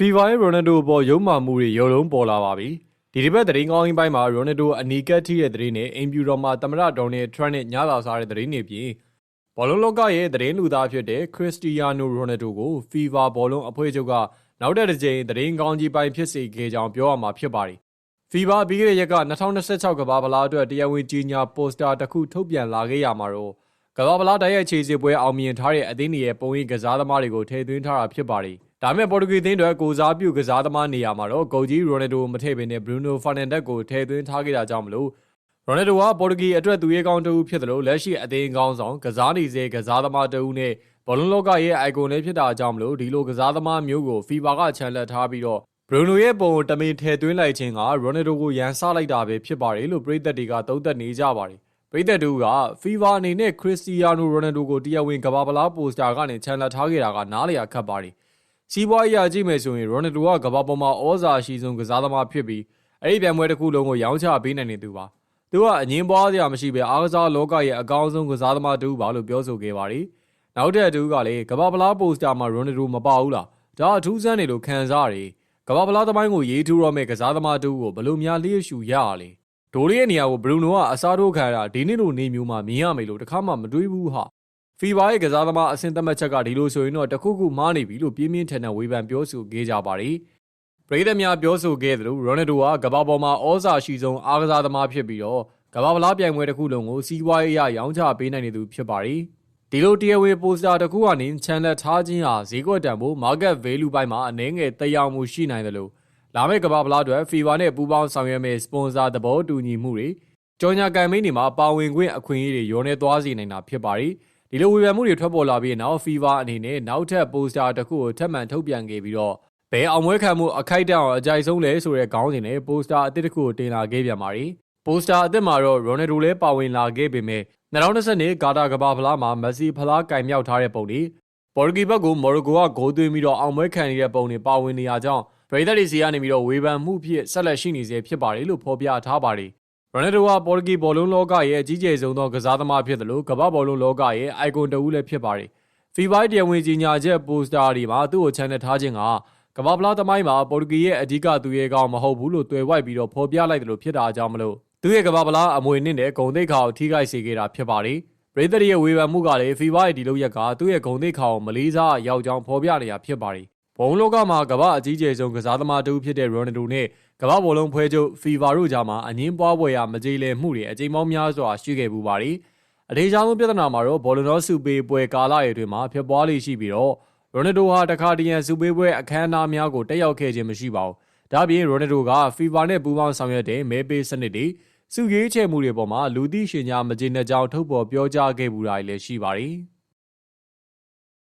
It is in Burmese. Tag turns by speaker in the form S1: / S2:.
S1: ဖီဗာရဲ့ရိုနယ်ဒိုပေါ်ရုံမာမှုတွေရုံလုံးပေါ်လာပါပြီဒီဒီဘက်သတင်းကောင်းပိုင်းမှာရိုနယ်ဒိုအနီကက်ထိတဲ့သတင်းနဲ့အင်ပြူတော်မှာသမရဒေါ်နယ်ထရန့်နဲ့ညသာစားတဲ့သတင်းတွေပြင်ဘောလုံးလောကရဲ့သတင်းလူသားဖြစ်တဲ့ခရစ္စတီယာနိုရိုနယ်ဒိုကိုဖီဗာဘောလုံးအဖွဲ့ချုပ်ကနောက်တဲ့တစ်ကြိမ်သတင်းကောင်းကြီးပိုင်းဖြစ်စေခဲ့ကြောင်းပြောရမှာဖြစ်ပါတယ်ဖီဗာပြီးခဲ့တဲ့ရက်က2026ကမ္ဘာဗလားအတွက်တရားဝင်ကြီးညာပိုစတာတစ်ခုထုတ်ပြန်လာခဲ့ရမှာတော့ကမ္ဘာဗလားတိုက်ရိုက်ခြေစစ်ပွဲအောင်မြင်ထားတဲ့အသင်းတွေရဲ့ပုံရိပ်ကစားသမားတွေကိုထည့်သွင်းထားတာဖြစ်ပါတယ်။ ဒါပေမဲ့ပေါ်တူဂီသင်းတွေကိုစားပြုကစားသမားနေရာမှာတော့ဂိုကြီးရိုနယ်ဒိုမထည့်ဘဲနဲ့ဘရူနိုဖာနန်ဒက်ကိုထည့်သွင်းထားခဲ့တာကြောင့်မလို့ရိုနယ်ဒိုကပေါ်တူဂီအတွက်သူရဲ့ကောင်းတူဖြစ်တယ်လို့လက်ရှိအသင်းကောင်းဆောင်ကစားနေစေကစားသမားတဦးနဲ့ဘောလုံးလောကရဲ့အိုင်ကွန်လေးဖြစ်တာကြောင့်မလို့ဒီလိုကစားသမားမျိုးကိုဖီဘာကချန်လက်ထားပြီးတော့ဘရူနိုရဲ့ပုံတမင်ထည့်သွင်းလိုက်ခြင်းကရိုနယ်ဒိုကိုရန်ဆလိုက်တာပဲဖြစ်ပါတယ်လို့ပရိသတ်တွေကသုံးသပ်နေကြပါတယ်ပရိသတ်တို့ကဖီဗာအနေနဲ့ခရစ္စတီယာနိုရိုနယ်ဒိုကိုတရားဝင်ကမ္ဘာပလားပိုစတာကနေချန်လက်ထားခဲ့တာကနားလည်ရခတ်ပါတယ်။ စီးပွားရေးအကြည့်မယ်ဆိုရင်ရိုနယ်ဒိုကကမ္ဘာပေါ်မှာဩဇာအရှိဆုံးကစားသမားဖြစ်ပြီးအဲ့ဒီပြိုင်ပွဲတစ်ခုလုံးကိုရောင်းချပေးနိုင်နေသူပါ။သူကအငင်းပွားစရာမရှိဘဲအားကစားလောကရဲ့အကောင်းဆုံးကစားသမားတူပါလို့ပြောဆိုခဲ့ပါတယ်။နောက်တဲ့တူကလည်းကမ္ဘာပလားပိုစတာမှာရိုနယ်ဒိုမပါဘူးလား။ဒါအထူးဆန်းနေလို့ခံစားရတယ်။ကမ္ဘာပလားသမိုင်းကိုရေးထူးရမယ့်ကစားသမားတူကိုဘလို့များလျှက်ရှူရရလဲ။ဒိုလေးရဲ့နေရာကိုဘရူနိုကအစားထိုးခံရတာဒီနေ့လိုနေမျိုးမှာမြင်ရမယ်လို့တခါမှမတွေးဘူးဟာ ဖီဘာရဲ့ကစားသမားအဆင့်သတ်မှတ်ချက်ကဒီလိုဆိုရင်တော့တခုခုမှားနေပြီလို့ပြင်းပြင်းထန်ထန်ဝေဖန်ပြောဆိုခဲ့ကြပါတယ်ပရိသတ်များပြောဆိုခဲ့သလိုရိုနယ်ဒိုကကမ္ဘာပေါ်မှာဩဇာရှိဆုံးအားကစားသမားဖြစ်ပြီးတော့ကမ္ဘာဗလားပြိုင်ပွဲတစ်ခုလုံးကိုစီးပွားရေးအရရောင်းချပေးနိုင်နေသူဖြစ်ပါတယ်ဒီလိုတရားဝင်ပိုစတာတစ်ခုကနေချန်လက်ထားခြင်းဟာဈေးကွက်တန်ဖို့ market value ဘိုင်းမှာအနည်းငယ်တက်ရောက်မှုရှိနိုင်တယ်လို့လာမယ့်ကမ္ဘာဖလားအတွက်ဖီဗာနဲ့ပူးပေါင်းဆောင်ရွက်မယ့်စပွန်ဆာသဘောတူညီမှုတွေကြော်ညာကမ်ပိန်းတွေမှာပါဝင်ခွင့်အခွင့်အရေးတွေရောနေသွားစေနိုင်တာဖြစ်ပါတယ်။ ဒီလိုဝေဖန်မှုတွေထွက်ပေါ်လာပြီးနောက်ဖီဗာအနေနဲ့နောက်ထပ်ပိုစတာတစ်ခုကိုထပ်မံထုတ်ပြန်ခဲ့ပြီးတော့ဘယ်အောင်ပွဲခံမှုအခိုက်အတန့်အောင်အကြိုက်ဆုံးလဲဆိုတဲ့ခေါင်းစဉ်နဲ့ပိုစတာအသစ်တစ်ခုကိုတင်လာခဲ့ပြန်ပါတယ်။ပိုစတာအသစ်မှာတော့ရိုနယ်ဒိုလည်းပါဝင်လာခဲ့ပေမဲ့2020ဂါတာကဘာဖလားမှာမက်ဆီဖလားကင်မြောက်ထားတဲ့ပုံတွေပေါ်တူဂီဘက်ကိုမော်ရိုကိုကဂိုးသွင်းပြီးတော့အောင်ပွဲခံနေတဲ့ပုံတွေပါဝင်နေရကြောင်းပရိသတ်တွေစီကနေပြီးတော့ဝေဖန်မှုဖြစ်ဆက်လက်ရှိနေစေဖြစ်ပါတယ်လို့ဖော်ပြထားပါတယ်။ ရိုနယ်ဒိုဟာပေါ်တူဂီဘောလုံးလောကရဲ့အကြီးကျယ်ဆုံးသောကစားသမားဖြစ်တယ်လို့ကမ္ဘာဘောလုံးလောကရဲ့အိုင်ကွန်တဦးလည်းဖြစ်ပါတယ်။ FIBA တရားဝင်ကြီးညာချက်ပိုစတာတွေမှာသူ့ကိုချန်နယ်ထားခြင်းကကမ္ဘာပလားသမိုင်းမှာပေါ်တူဂီရဲ့အဓိကသူရဲကောင်းမဟုတ်ဘူးလို့တွေ့ဝိုက်ပြီးတော့ဖော်ပြလိုက်တယ်လို့ဖြစ်တာအကြောင်းမလို့သူရဲ့ကမ္ဘာပလားအမွေနှင့်တဲ့ဂုံသိက္ခာကိုထိခိုက်စေခဲ့တာဖြစ်ပါတယ်။ပရိသတ်ရဲ့ဝေဖန်မှုကလည်း FIBA ရဲ့ဒီလုပ်ရက်ကသူ့ရဲ့ဂုံသိက္ခာကိုမလေးစားရောက်ကြောင်းဖော်ပြနေတာဖြစ်ပါတယ် ဘုံလောကမှာကမ္ဘာအကြီးကျယ်ဆုံးကစားသမားတူဖြစ်တဲ့ရိုနယ်ဒိုနဲ့ကမ္ဘာဘောလုံးဖွဲ့ချုပ်ဖီဗာတို့ကြားမှာအငင်းပွားပွဲရမကြေလည်မှုတွေအကြိမ်ပေါင်းများစွာရှိခဲ့ပူပါရီအထေရှားဆုံးပြဿနာမှာတော့ဘောလုံးတော်စုပေးပွဲကာလရဲ့အတွင်းမှာဖြစ်ပွားလိရှိပြီးတော့ရိုနယ်ဒိုဟာတခါတရံစုပေးပွဲအခမ်းအနားများကိုတက်ရောက်ခဲ့ခြင်းမရှိပါဘူးဒါပြင်ရိုနယ်ဒိုကဖီဗာနဲ့ပူးပေါင်းဆောင်ရွက်တဲ့မဲပေးစနစ်တွေစုရေးချဲမှုတွေပေါ်မှာလူသိရှင်ကြားမကြေနပ်ကြောင်းထုတ်ပေါ်ပြောကြားခဲ့ပူတာလည်းရှိပါတယ်